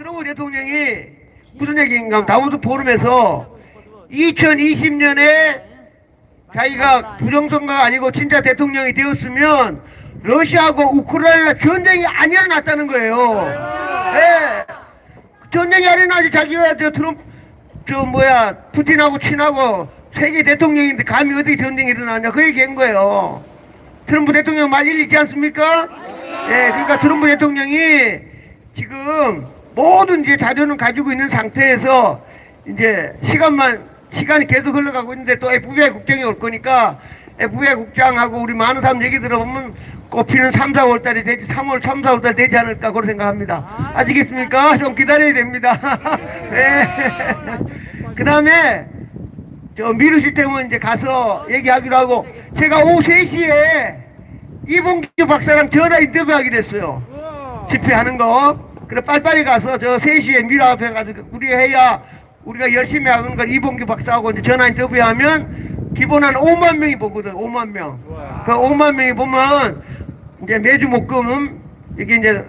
트럼프 대통령이 무슨 얘기인가 다우드 포럼에서 2020년에 자기가 부정선거가 아니고 진짜 대통령이 되었으면 러시아하고 우크라이나 전쟁이 안 일어났다는 거예요. 예. 전쟁이 안 일어나지 자기가 저 트럼프 저 뭐야 푸틴하고 친하고 세계 대통령인데 감히 어떻게 전쟁이 일어나냐 그 얘기한 거예요. 트럼프 대통령 말 일리지 않습니까? 예, 그러니까 트럼프 대통령이 지금 모든 이제 자료는 가지고 있는 상태에서 이제 시간만 시간이 계속 흘러가고 있는데 또 FBI 국장이 올 거니까 FBI 국장하고 우리 많은 사람 얘기 들어보면 꼽히는 3, 4월 달이 되지 3월 3, 4월 달 되지 않을까 그런 생각합니다. 아시겠습니까? 좀 기다려야 됩니다. 네. 그 다음에 저 미르 시스템은 이제 가서 얘기하기로 하고 제가 오후 3시에 이봉규 박사랑 전화 인터뷰하기로 했어요. 집회하는 거. 그래 빨리빨리 가서 저 3시에 미르 앞에 가서 우리 해야 우리가 열심히 하는 걸 이봉규 박사하고 이제 전화 인터뷰하면 기본 한 5만 명이 보거든. 5만 명. 그 5만 명이 보면 이제 매주 목금은 이게 이제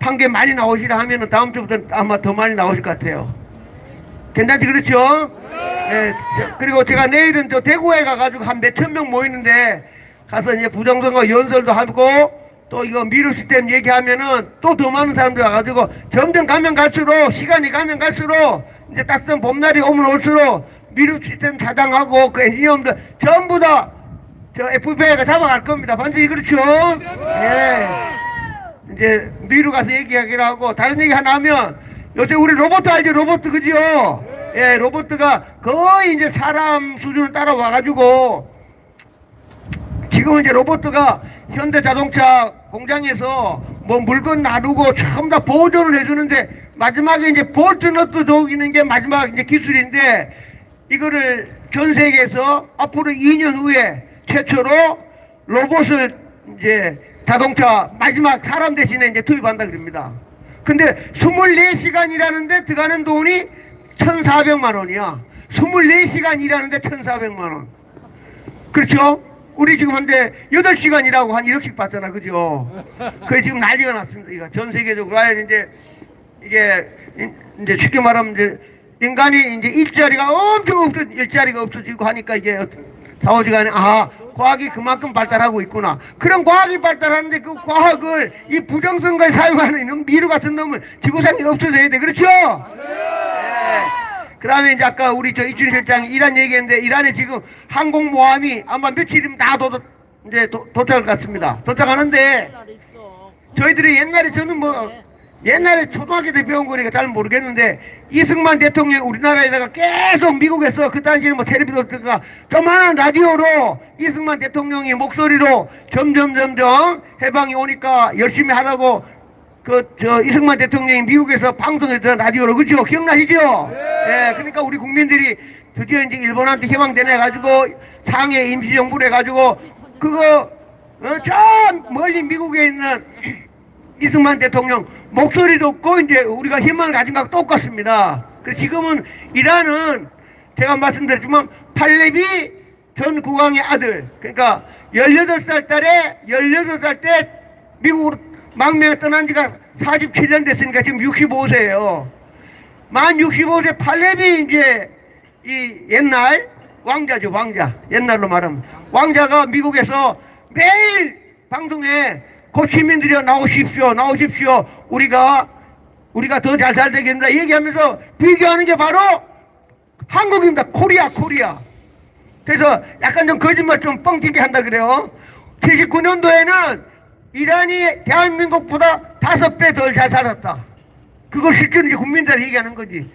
판게 많이 나오시라 하면은 다음 주부터 아마 더 많이 나오실 것 같아요. 괜찮지 그렇죠? 네. 저- 그리고 제가 내일은 저 대구에 가가지고 한 몇 천 명 모이는데 가서 이제 부정선거 연설도 하고 또 이거 미르 시스템 얘기하면은 또 더 많은 사람들 와가지고 점점 가면 갈수록 시간이 가면 갈수록 이제 따뜻한 봄날이 오면 올수록 미르 시스템 사장하고 그 엔지니어들 전부 다 저 FBI가 잡아갈 겁니다. 반드시 그렇죠? 예. 이제 미루 가서 얘기하기로 하고 다른 얘기 하나 하면 요새 우리 로봇 알죠 로봇 그지요 예 로봇가 거의 이제 사람 수준을 따라와가지고 지금 이제 로봇가 현대 자동차 공장에서 뭐 물건 나누고 전부 다 보조를 해주는데 마지막에 이제 볼트너트 녹이는 게 마지막 이제 기술인데 이거를 전 세계에서 앞으로 2년 후에 최초로 로봇을 이제 자동차 마지막 사람 대신에 이제 투입한다 그럽니다. 근데 24시간 일하는데 들어가는 돈이 1,400만 원이야. 24시간 일하는데 1,400만 원. 그렇죠? 우리 지금 한데 8시간 일하고 한 1억씩 받잖아. 그죠? 그게 지금 난리가 났습니다. 이거 전 세계적으로 아예 이제 이게 이- 이제 쉽게 말하면 이제 인간이 이제 일자리가 엄청 없어 일자리가 없어지고 하니까 4, 5시간에 아 과학이 그만큼 발달하고 있구나. 그런 과학이 발달하는데 그 과학을 이 부정선거에 사용하는 이놈 미루 같은 놈은 지구상에 없어져야 돼. 그렇죠? 그 다음에 이제 아까 우리 저 이춘 실장이 이란 얘기했는데 이란에 지금 항공모함이 아마 며칠이면 다 도, 이제 도, 도착할 것 같습니다. 도착하는데 저희들이 옛날에 저는 뭐 옛날에 초등학교 때 배운 거니까 잘 모르겠는데 이승만 대통령 우리나라에다가 계속 미국에서 그 당시에는 뭐 텔레비전 없으니까 조만한 라디오로 이승만 대통령이 목소리로 점점 점점 해방이 오니까 열심히 하라고 그 저 이승만 대통령이 미국에서 방송에서 라디오로 그죠 기억나시죠? 예, 그러니까 우리 국민들이 드디어 이제 일본한테 희망되내 가지고 상해 임시정부를 해가지고 그거 어, 저 멀리 미국에 있는 이승만 대통령 목소리 듣고 이제 우리가 희망을 가진 것과 똑같습니다. 그 지금은 이란은 제가 말씀드렸지만 팔레비 전 국왕의 아들 그러니까 18살 달에 18살 때 미국으로 망명을 떠난 지가 47년 됐으니까 지금 65세예요. 만 65세 팔레비 이제 이 옛날 왕자죠 왕자. 옛날로 말하면. 왕자가 미국에서 매일 방송에 고시민들이 나오십시오 나오십시오. 우리가 우리가 더잘 살되겠다 얘기하면서 비교하는 게 바로 한국입니다. 코리아 코리아. 그래서 약간 좀 거짓말 좀 뻥튀기 한다 그래요. 79년도에는 이란이 대한민국보다 다섯 배 덜 잘 살았다 그걸 실제로 이제 국민들 얘기하는 거지.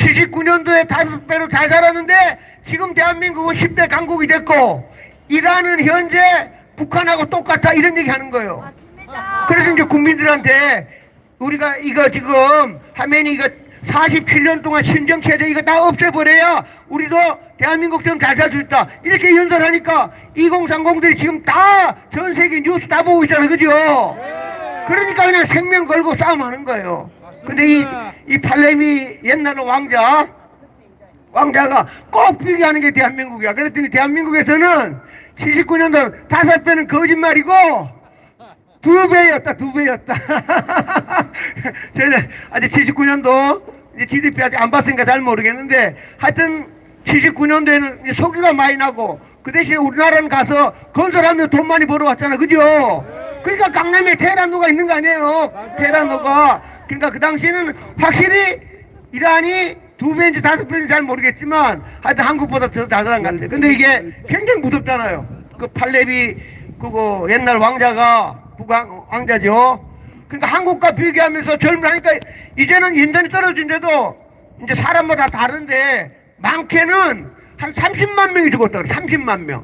79년도에 다섯 배로 잘 살았는데 지금 대한민국은 10대 강국이 됐고 이란은 현재 북한하고 똑같아 이런 얘기 하는 거예요. 맞습니다. 그래서 이제 국민들한테 우리가 이거 지금 화면이 이거 47년 동안 신정체제 이거 다 없애버려야 우리도 대한민국처럼 잘살 수 있다. 이렇게 연설하니까 2030들이 지금 다 전 세계 뉴스 다 보고 있잖아요. 그죠? 그러니까 그냥 생명 걸고 싸움하는 거예요. 근데 이, 이 팔레미 옛날 왕자, 왕자가 꼭 비교하는 게 대한민국이야. 그랬더니 대한민국에서는 79년도 다섯 배는 거짓말이고 두 배였다, 두 배였다. 저는 아직 79년도 이제 GDP 아직 안 봤으니까 잘 모르겠는데 하여튼 79년도에는 석유가 많이 나고 그 대신에 우리나라는 가서 건설하면 돈 많이 벌어왔잖아. 그죠? 그러니까 강남에 테헤란노가 있는 거 아니에요? 테헤란노가. 그러니까 그 당시에는 확실히 이란이 두 배인지 다섯 배인지 잘 모르겠지만 하여튼 한국보다 더 잘한 것 같아요. 근데 이게 굉장히 무섭잖아요. 그 팔레비 그거 옛날 왕자가 북왕 왕자죠 그러니까 한국과 비교하면서 젊으니까 이제는 인전이 떨어진데도 이제 사람마다 다른데 많게는 한 30만 명이 죽었다 그래 30만 명.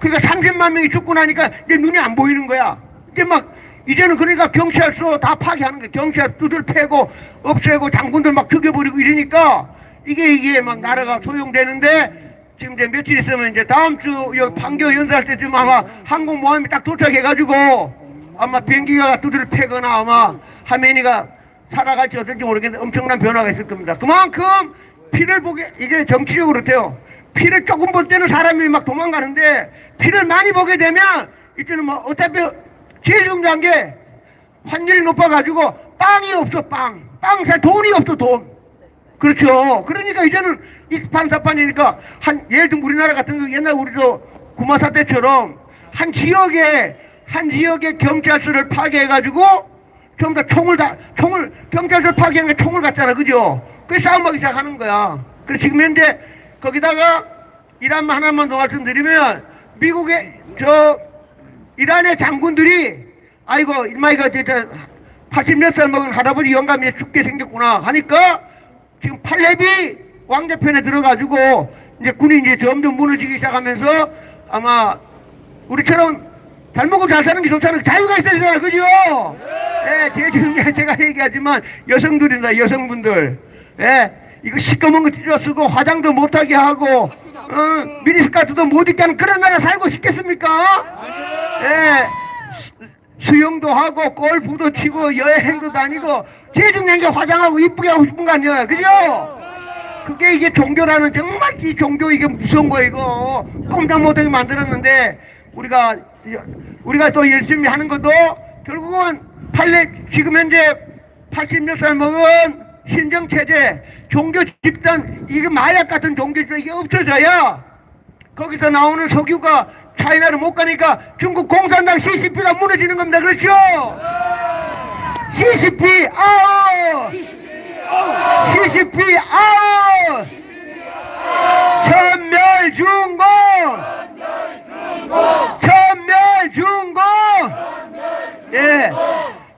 그러니까 30만 명이 죽고 나니까 이제 눈이 안 보이는 거야. 이제 막 이제는 그러니까 경찰서 다 파괴하는 거야. 경찰 두들 패고 없애고 장군들 막 죽여버리고 이러니까 이게 이게 막 나라가 소용되는데 지금 이제 며칠 있으면 이제 다음 주 판교 연사할 때쯤 아마 항공모함이 딱 도착해가지고 아마 비행기가 두드려 패거나 아마 하메니가 살아갈지 어떨지 모르겠는데 엄청난 변화가 있을 겁니다. 그만큼 피를 보게 이게 정치적으로 그렇대요. 피를 조금 볼 때는 사람이 막 도망가는데 피를 많이 보게 되면 이때는 뭐 어차피 제일 중요한 게 환율이 높아가지고 빵이 없어 빵. 빵 살 돈이 없어 돈. 그렇죠. 그러니까 이제는 익판사판이니까 한 예를 들면 우리나라 같은 거 옛날 우리 저 구마사 때처럼 한 지역에 한 지역의 경찰서를 파괴해가지고 전부 다 총을 다 총을 경찰서 파괴한 게 총을 갖잖아, 그죠? 그 싸움하기 시작하는 거야. 그래서 지금 현재 거기다가 이란 하나만 더 말씀드리면 미국의 저 이란의 장군들이 아이고 이마이가 진짜 80몇 살 먹은 할아버지 영감이 죽게 생겼구나 하니까 지금 팔레비 왕자편에 들어가지고 이제 군이 이제 점점 무너지기 시작하면서 아마 우리처럼 잘 먹고 잘 사는 게 좋잖아. 자유가 있어야 되잖아. 그죠? 예, 제일 중요한 제가 얘기하지만 여성들이나 여성분들. 예, 이거 시꺼먼 거 찢어 쓰고 화장도 못하게 하고, 어, 미니스커트도 못 입게 하는 그런 나라 살고 싶겠습니까? 예. 수영도 하고 골프도 치고 여행도 다니고 제일 중요한 게 화장하고 이쁘게 하고 싶은 거 아니에요 그죠? 그게 이게 종교라는 정말 이 종교 이게 무서운 거 이거 꼼짝 못하게 만들었는데 우리가 우리가 또 열심히 하는 것도 결국은 팔레 지금 현재 80몇 살 먹은 신정 체제 종교 집단 이게 마약 같은 종교 집단 이게 없어져야 거기서 나오는 석유가 차이나를 못 가니까 중국 공산당 CCP가 무너지는 겁니다. 그렇죠? CCP 아웃! CCP 아웃! 천멸 중공! 천멸 중공! 예.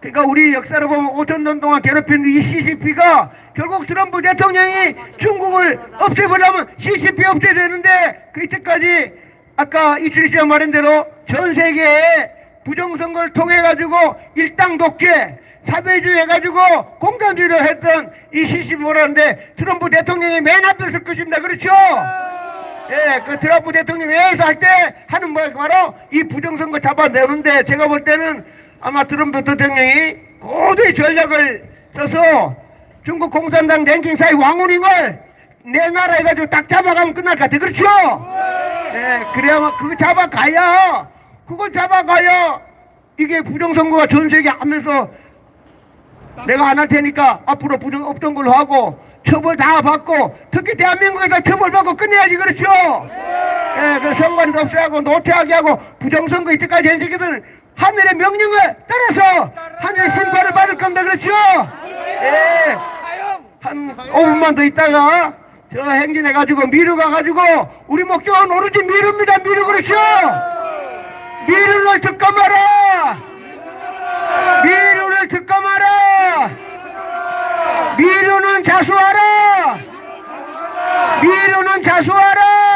그러니까 우리 역사를 보면 5천 년 동안 괴롭힌 이 CCP가 결국 트럼프 대통령이 중국을 없애보려면 CCP 없애야 되는데 그 이때까지 아까 이철희 씨가 말한 대로 전 세계에 부정선거를 통해 가지고 일당 독재 사회주의 해가지고 공산주의를 했던 이 CCP라는데 트럼프 대통령이 맨 앞에 설 것입니다. 그렇죠? 예, 그 트럼프 대통령이 회에서 할 때 하는 뭐 바로 이 부정선거 잡아내는데 제가 볼 때는 아마 트럼프 대통령이 고도의 전략을 써서 중국 공산당 랭킹사의 왕우링을 내 나라 해가지고 딱 잡아가면 끝날 것 같아. 그렇죠? 예, 그래야만 그거 잡아가야 그걸 잡아가야 이게 부정선거가 전 세계 하면서 내가 안 할 테니까 앞으로 부정 없던 걸로 하고 처벌 다 받고 특히 대한민국에서 처벌 받고 끝내야지 그렇죠? 예, 그 선관도 없애하고 노태하게 하고 부정선거 이때까지 한 새끼들은 하늘의 명령을 따라서 하늘의 심판을 받을 겁니다 그렇죠? 예, 한 5분만 더 있다가 저 행진해 가지고 미루 가 가지고 우리 목적은 오로지 미루입니다 미루 그렇죠? 미루를 듣고 마라 미루를 듣고 마라 미루는 자수하라! 미루는 자수하라!